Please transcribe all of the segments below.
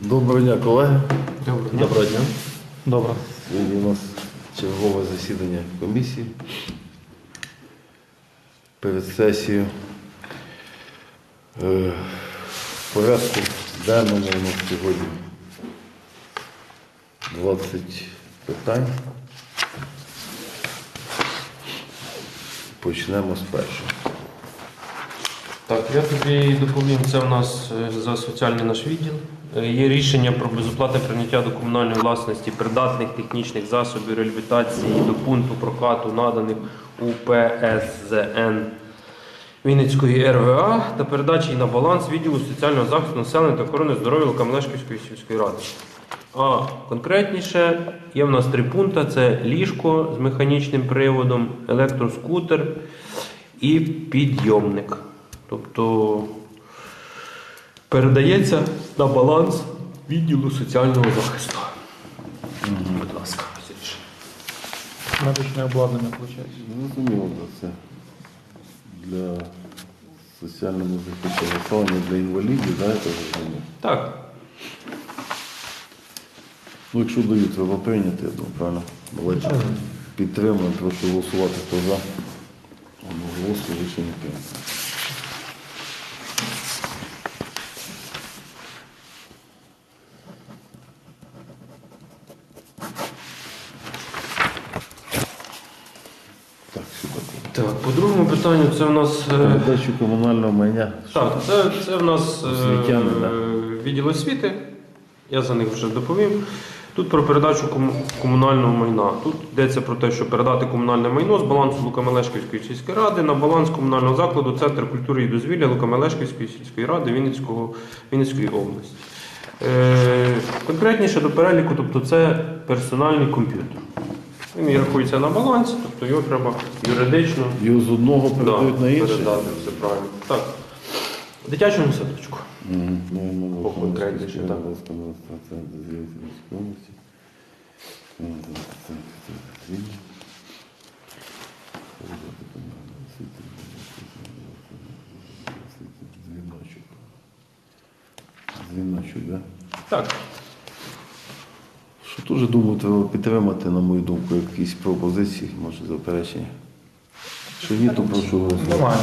Доброго дня, колеги. Доброго дня. Доброго дня. Добре. Сьогодні у нас чергове засідання комісії. Перед сесією. Е, В порядку денному у нас сьогодні 20 питань. Почнемо з першого. Так, я тобі доповім, це в нас е, за соціальний наш відділ. Е, Є рішення про безоплатне прийняття до комунальної власності придатних технічних засобів реабілітації до пункту прокату наданих УПСЗН Вінницької РВА та передачі на баланс відділу соціального захисту населення та охорони здоров'я Лукамлешківської сільської ради. А конкретніше є в нас три пункти: це ліжко з механічним приводом, електроскутер і підйомник. Тобто передається на баланс відділу соціального захисту. Будь ласка, Васильович. Медичне обладнання виходить. Зрозуміло, це для соціального захисту населення, для інвалідів, да, я так. Так, Ну, якщо дають, треба прийняти, я думаю, правильно? Давайте підтримуємо, прошу голосувати, хто за. Одноголосно рішення прийнято. Так, сюди. так, по другому питанню, це в нас. е, Передачу комунального майна. Так, це, це в нас е, Освітяни, да. відділ освіти. Я за них вже доповім. Тут про передачу комунального майна. Тут йдеться про те, що передати комунальне майно з балансу Лукамелешківської сільської ради на баланс комунального закладу Центр культури і дозвілля Лукамелешківської сільської ради Вінницького, Вінницької області. Е, конкретніше до переліку, тобто це персональний комп'ютер. Він рахується на балансі, тобто його треба юридично Його з одного передають Да, на інший. передати, все правильно. Так. Дитячому садочку. Мгм. Ну, По конкретніше, Володимирська так. область, адміністрація Дозрівської області. Ну, так, так, так, звільнення. Дзвіночок. Дзвіночок, так? Так. Що теж думаю, треба підтримати, на мою думку, якісь пропозиції, може заперечення. Що ні, то прошу голосувати. Немає.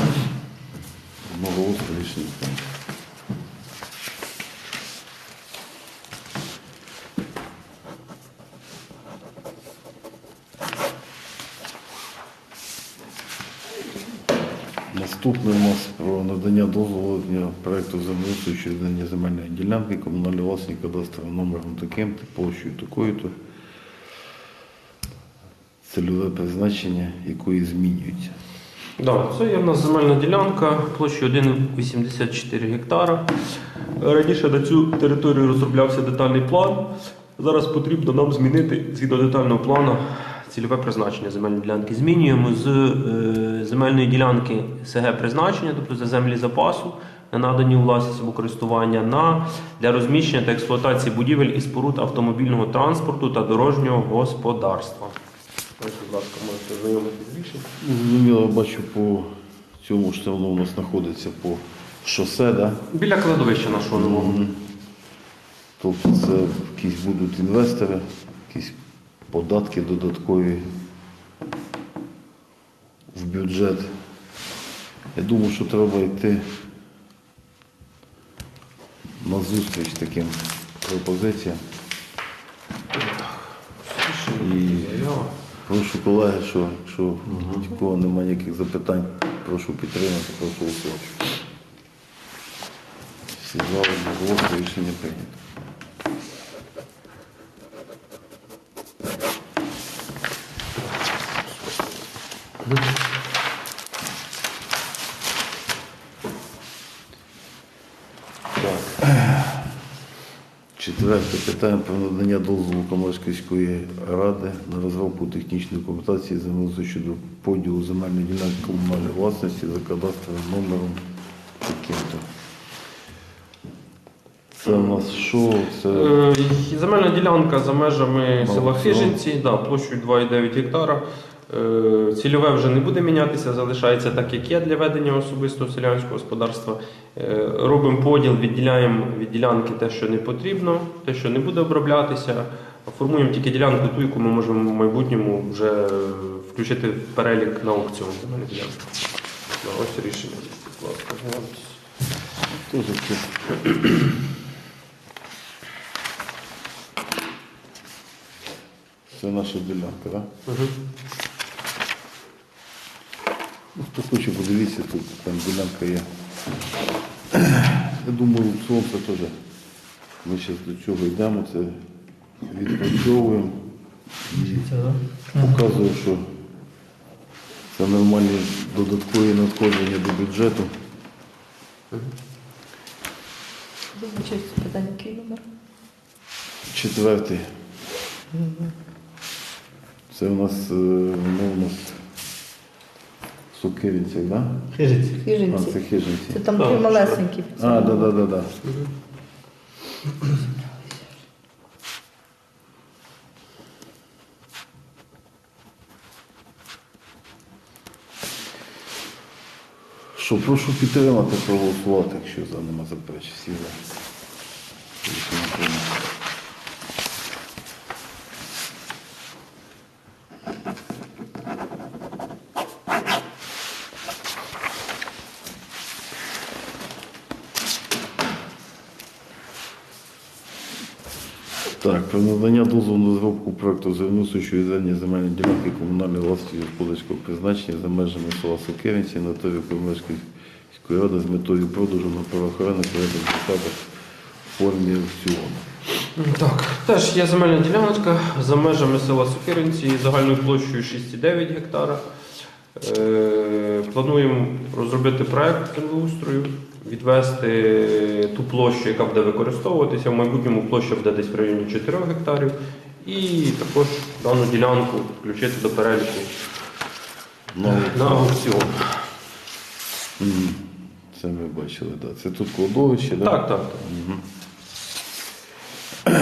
Одноголосно рішення. Наступне у нас про надання дозволу для проєкту землеустрою щодо земельної ділянки, комунальної власні кадастровим номером таким, площею такою-то. Цільове призначення якої змінюється. Да, це є в нас земельна ділянка площею 1,84 гектара. Раніше на цю територію розроблявся детальний план. Зараз потрібно нам змінити згідно детального плану цільове призначення земельної ділянки. Змінюємо з е, земельної ділянки СГ призначення, тобто за землі запасу, на надані у власність або користування на для розміщення та експлуатації будівель і споруд автомобільного транспорту та дорожнього господарства. Ось, будь ласка, можете знайомитися з рішенням. Зрозуміло, бачу по цьому, що воно у нас знаходиться по шосе, да? Біля кладовища нашого нового. Тобто це якісь будуть інвестори, якісь податки додаткові в бюджет. Я думаю, що треба йти на зустріч таким пропозиціям. І прошу колеги, що якщо нікого немає ніяких запитань, прошу підтримати, прошу голосувати. Всі зали голосу рішення прийнято. Четверте питання про надання дозволу Комарської ради на розробку технічної документації землеустрою щодо поділу земельної ділянки комунальної власності за кадастровим номером таким-то. Це у нас що? Це Е, Земельна ділянка за межами села Хижинці, да, площею 2,9 гектара. Е, Цільове вже не буде мінятися, залишається так, як є для ведення особистого селянського господарства. Е, Робимо поділ, відділяємо від ділянки те, що не потрібно, те, що не буде оброблятися. Формуємо тільки ділянку ту, яку ми можемо в майбутньому вже включити в перелік на аукціон Ось рішення. Це. Наша ділянка, так? Мгм. Ну, хто хоче, подивіться, тут там ділянка є. Я думаю, сонце теж. Ми зараз до чого йдемо, це відпрацьовуємо і що це нормальні додаткові надходження до бюджету. Вибачаюсь, питання, який номер? Четвертий. Це у нас, е, ну, у нас Сокиринці, так? Да? Хижиці. А, це хижинці. Це там ті малесенькі. А, так, так, так, так. Що, прошу підтримати, проголосувати, якщо за нема заперечень. Всі за. Так, про надання дозволу на розробку проекту щодо відведення земельної ділянки комунальної власності господарського призначення за межами села Сокиринці на території Комерської міської ради з метою продажу на правоохоронних засадах в формі аукціону. Так, теж є земельна ділянка за межами села Сокиринці загальною площею 6,9 гектара. Е, Плануємо розробити проект землеустрою, відвести ту площу, яка буде використовуватися. В майбутньому площа буде десь в районі 4 гектарів. І також дану ділянку включити до переліку на аукціон. це ми бачили, так. Це тут кладовище, так? Так, так, так.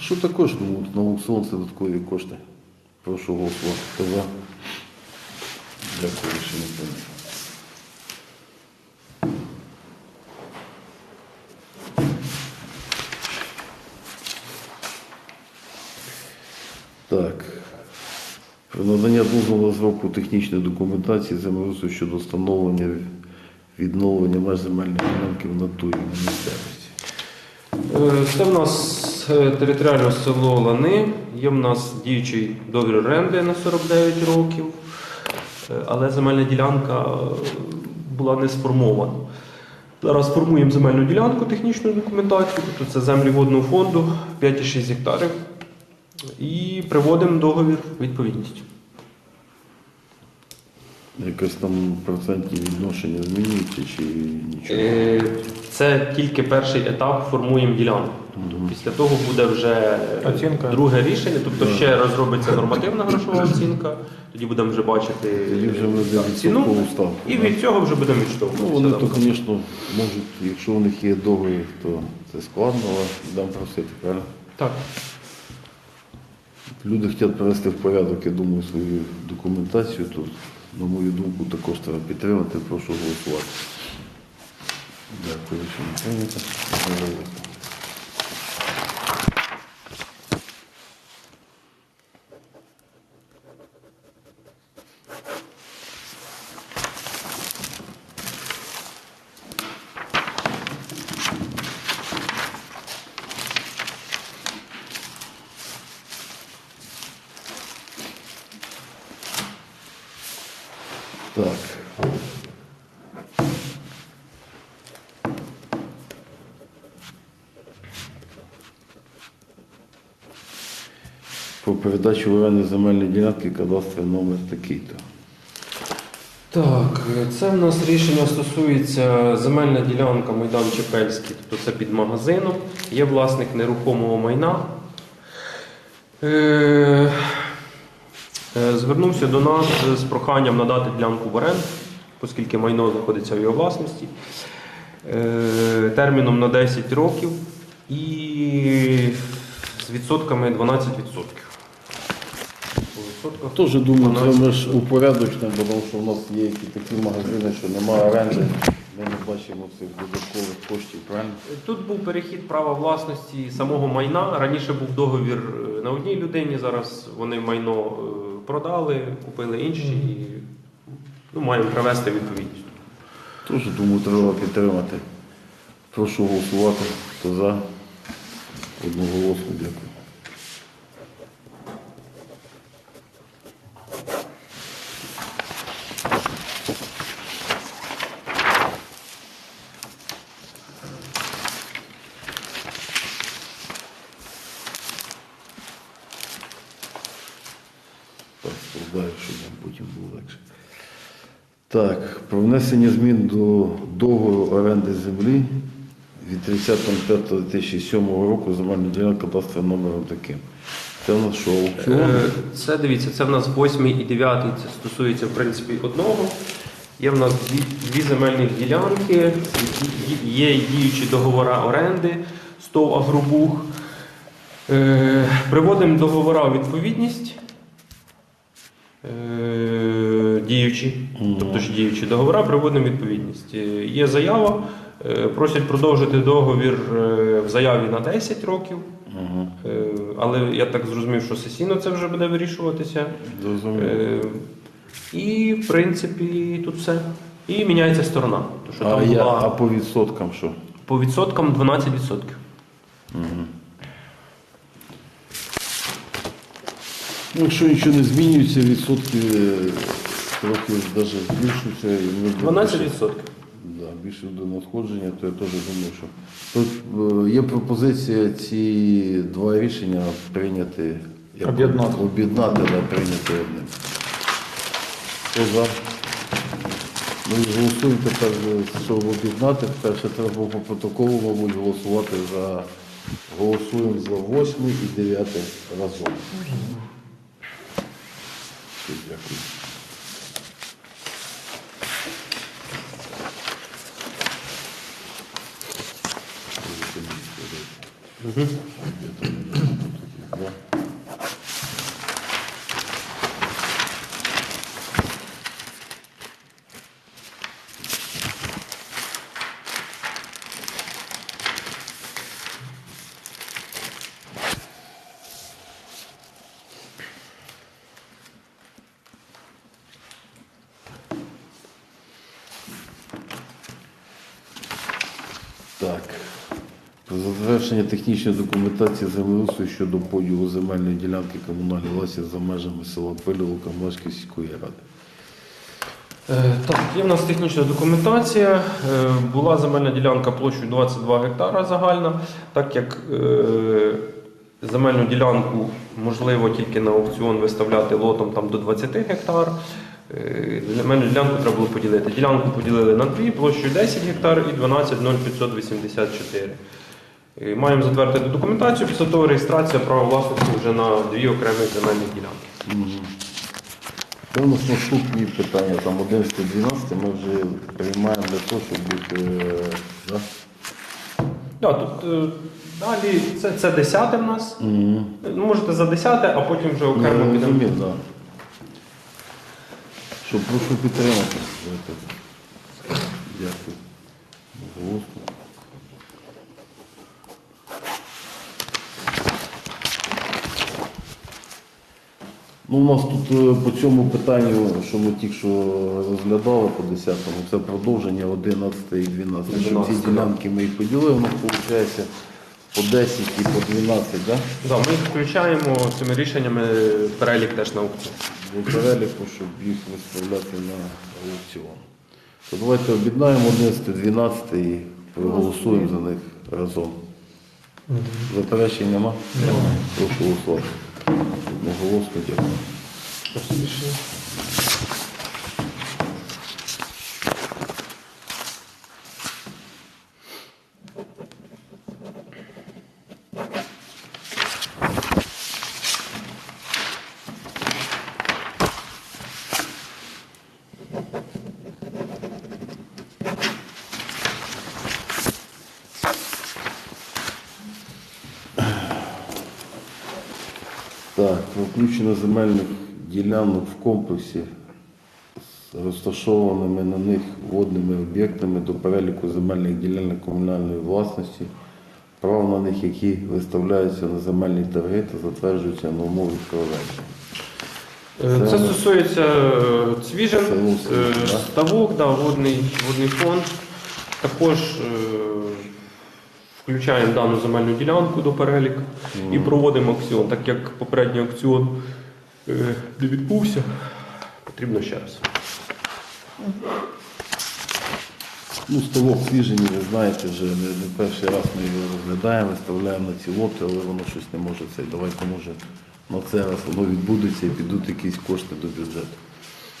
Що також ну, на аукціон це додаткові кошти? Прошу голосувати. Дякую, рішення прийнято. Так. Надання дозволу на розробку технічної документації землеустрою щодо встановлення відновлення меж земельної ділянки в натурі на місцевості. Е, Це в нас е, територіальне село Лани. Є в нас діючий договір оренди на 49 років, Е, але земельна ділянка була не сформована. Зараз формуємо земельну ділянку, технічну документацію, тобто це землі водного фонду 5,6 гектарів. І приводимо договір у відповідність. Якось там процентні відношення змінюються чи нічого? Е, Це тільки перший етап формуємо ділянку. Тобто Після того буде вже Оцінка. друге рішення, тобто Да. ще розробиться нормативна грошова оцінка, тоді будемо вже бачити Тоді вже ми ціну, відсоткову ставку. і да? від цього вже будемо Ну, відштовхуватися. вони да. то, звісно, можуть, якщо у них є договір, то це складно, але дам просити, правильно? Так. Люди хочуть привести в порядок, я думаю, свою документацію, то, на мою думку, також треба підтримати, прошу голосувати. Дякую, що не прийнято. Одноголосно. Так. Про передачу в земельної ділянки кадастровий номер такий-то. Так, це в нас рішення стосується земельна ділянка Майдан Чепельський, тобто це під магазином. Є власник нерухомого майна. Е, Звернувся до нас з проханням надати ділянку в оренду, оскільки майно знаходиться в його власності. Е, Терміном на 10 років і з відсотками 12%. По Теж думаю, це 12. ми ж упорядочно, бо тому що в нас є які такі магазини, що немає оренди, Ми не бачимо цих додаткових коштів, правильно? Тут був перехід права власності самого майна. Раніше був договір е, на одній людині, зараз вони майно е, продали, купили інші і ну, маємо привести відповідність. Тож, думаю, треба підтримати. Прошу голосувати. Хто за? Одноголосно дякую. Так, складаю, щоб потім було легше. Так, про внесення змін до договору оренди землі від 30.05.2007 року земельна ділянка кадастровим номером таким. Це в нас що, аукціон? Е, Це дивіться, це в нас восьмий і дев'ятий. Це стосується в принципі одного. Є в нас дві, дві земельні ділянки, є діючі договори оренди, СТОВ Агробух. Е, Приводимо договори у відповідність. Е, Діючі, тобто ж діючі договори, приводимо відповідність. Е, Є заява, е, просять продовжити договір в заяві на 10 років. Але я так зрозумів, що сесійно це вже буде вирішуватися. Е, І, в принципі, тут все. І міняється сторона. То, що А, там я, була а по відсоткам що? по відсоткам 12%. Угу. Якщо нічого не змінюється, відсотки е, трохи навіть збільшуються. і ми будемо 12%. Да, більше до надходження, то я теж думаю, що тут е, є пропозиція ці два рішення прийняти як Об'єднати. об'єднати, да, прийняти одним. Хто за? Ми голосуємо тепер, е, щоб об'єднати. Перше треба по протоколу, мабуть, голосувати за голосуємо за восьмий і дев'ятий разом. Все, Дякую. Да. Так. Про затвердження технічної документації землеустрою щодо поділу земельної ділянки комунальної власності за межами села Пилівка Млашкої сільської ради. Е, Так, є в нас технічна документація. Е, Була земельна ділянка площею 22 гектара загальна, так як е, земельну ділянку можливо тільки на аукціон виставляти лотом там, до 20 гектар. Е, Земельну ділянку треба було поділити. Ділянку поділили на дві площею 10 гектар і 12,0584. Е, Маємо затвердити документацію, після того реєстрація права власності вже на дві окремі земельні ділянки. У нас наступні питання, там 11-12 ми вже приймаємо для того, щоб бути. е, Да? Да, тут е, далі це, це 10 в нас. Ну, можете за 10, а потім вже окремо підемо. Що прошу підтримати. Дякую. Голосно. Ну, у нас тут е, по цьому питанню, що ми тільки що розглядали по 10-му, це продовження 11 і 12. Що ці ділянки ми їх поділили, у нас виходить по 10 і по 12, так? Да? Да, ми включаємо цими рішеннями перелік теж на аукціон. До переліку, щоб їх виставляти на аукціон. То давайте об'єднаємо 11, 12 і проголосуємо за них разом. Заперечень нема? Прошу голосувати. Одноголосно дякую. Так, про включення земельних ділянок в комплексі з розташованими на них водними об'єктами до переліку земельних ділянок комунальної власності, право на них, які виставляються на земельні торги та затверджуються на умові проведення. Е, Це- стосується е, цвіжин, е, да? ставок, да, водний, водний фонд. Також е, включаємо дану земельну ділянку до переліку і проводимо аукціон. Так як попередній аукціон е, не відбувся, потрібно ще раз. Ну, ставок свіжені, ви знаєте, вже не, не перший раз ми його розглядаємо, виставляємо на ці лоти, але воно щось не може цей. Давайте, може, на це раз воно відбудеться і підуть якісь кошти до бюджету.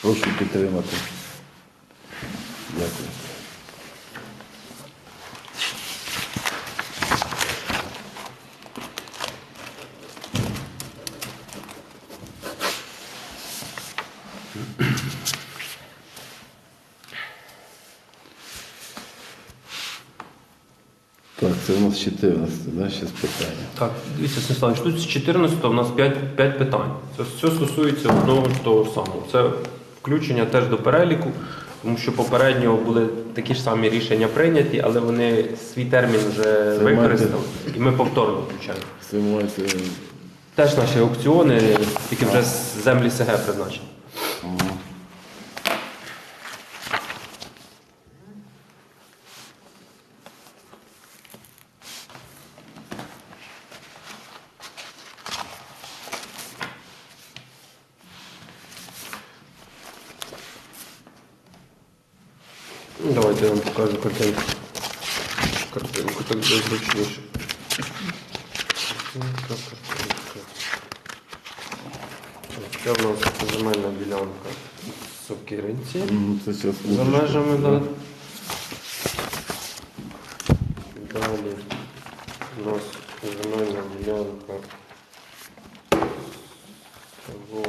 Прошу підтримати. Дякую. Так, це у нас 14, да, ще з питання. Так, дивіться, Станіславович, тут з 14 у нас 5, 5 питань. Це все стосується одного ж того самого. Це включення теж до переліку, тому що попередньо були такі ж самі рішення прийняті, але вони свій термін вже Це використали, і ми повторно включаємо. Це маєте. Теж наші аукціони, тільки вже з землі СГ призначені. Ну, Давайте я вам покажу картинку. Картинку так буде зручніше. Картинка, картинка. Це в нас земельна ділянка в Сокиринці. М, Це зараз За межами, да. Далі у нас земельна ділянка. Село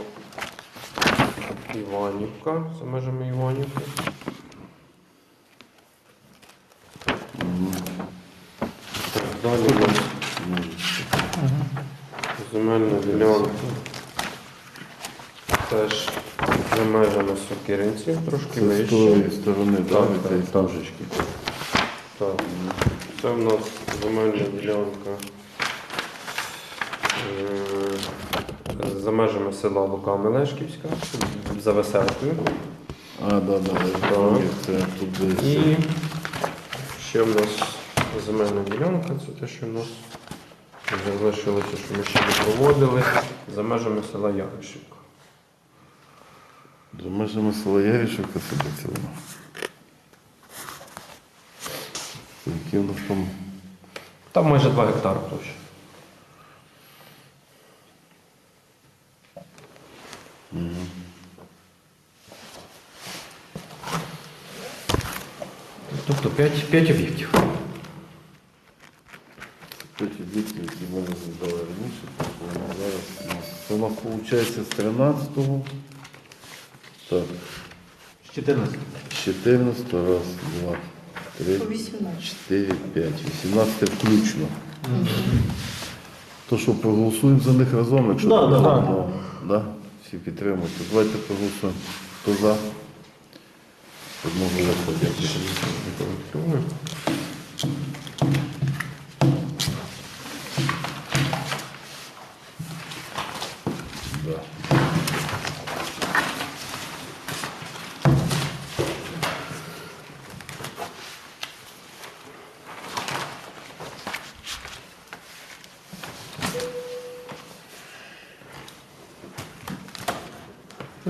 Іванівка, за межами Іванівки. Так, Далі у нас земельна ділянка. Теж за межами Сокиринців, трошки Це з вище. тої сторони, да, Так, так. смужечки. Так. Це в нас земельна ділянка е, за межами села Лука Мелешківська, за веселкою. А, да, да, це тут десь. І ще в нас земельна ділянка, це те, що в нас залишилося, що ми ще не проводили, за межами села Яришівка. Межами села Ярішівка сидиться воно. Які у нас там? Там майже 2 гектари площа. Тобто 5, 5 об'єктів. П'ять дітей, які ми розглядали раніше, зараз у нас. Це у нас виходить з 13-го. Так, З 14. з 14 раз, два, три, По 18. 4, 5, 18 включно. То що, проголосуємо за них разом, якщо Да, так да, да. Ну, да? Всі підтримують. То Давайте проголосуємо. Хто за? Одного голосу.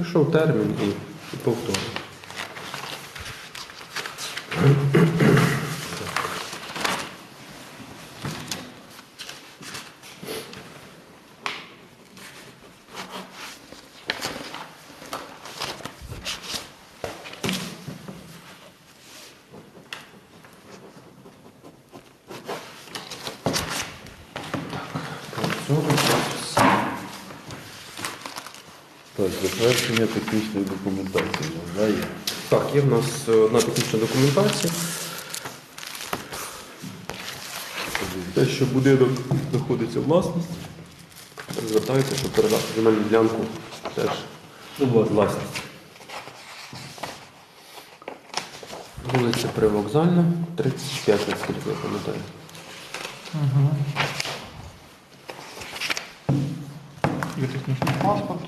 Прийшов термін і, і повторно. Так, затвердження технічної документації. у нас, да, є? Так, є в нас е, одна технічна документація. Те, що будинок знаходиться в власності. Звертаються, щоб передати земельну ділянку теж у власність. Вулиця Привокзальна, 35, наскільки я пам'ятаю. Угу. Є технічний паспорт.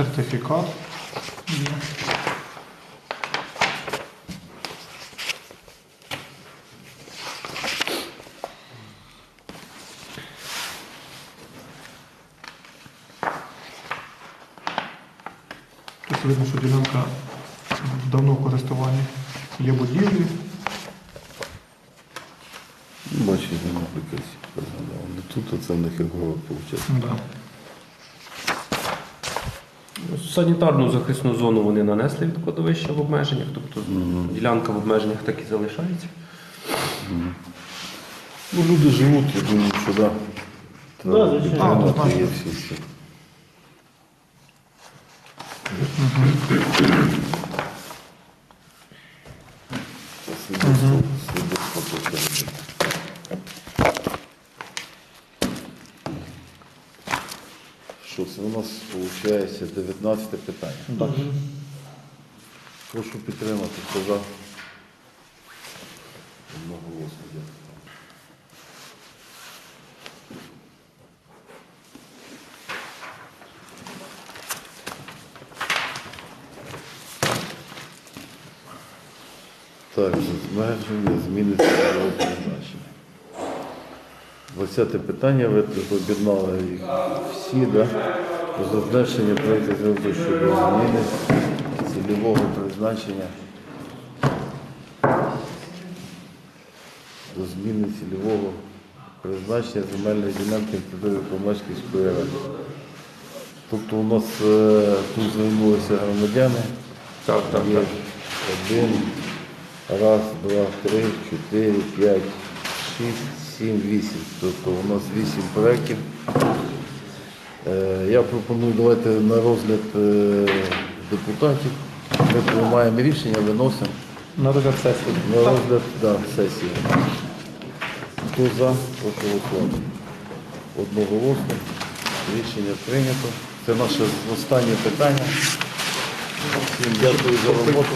Сертифікат. Тут видно, що ділянка давно в користуванні. Є будівлі. Бачите, нема приказ. Не тут, а це в них як виходить. Да. Ну, Санітарну захисну зону вони нанесли від кладовища в обмеженнях, тобто ділянка в обмеженнях так і залишається. Ну, люди живуть, я думаю, що да. Да, звичайно. Та, є всі всі. Це свідоцтво- свідоцтво про це. Що це у нас виходить 19 питання. Прошу підтримати, хто за. 30 питання ви об'єднали їх всі, да? зазначення проєкту зробити щодо зміни цільового призначення. До зміни цільового призначення земельної ділянки території Промешківської ради. Тобто у нас е, тут звернулися громадяни. Так, так, Є так. Один, раз, два, три, чотири, п'ять, шість, сім, вісім. Тобто у нас вісім проєктів. Е, Я пропоную давайте на розгляд е, депутатів. Ми приймаємо рішення, виносимо На розгляд сесії. на розгляд да, сесії. Хто за, прошу голосувати. Одноголосно. Рішення прийнято. Це наше останнє питання. Всім дякую за роботу.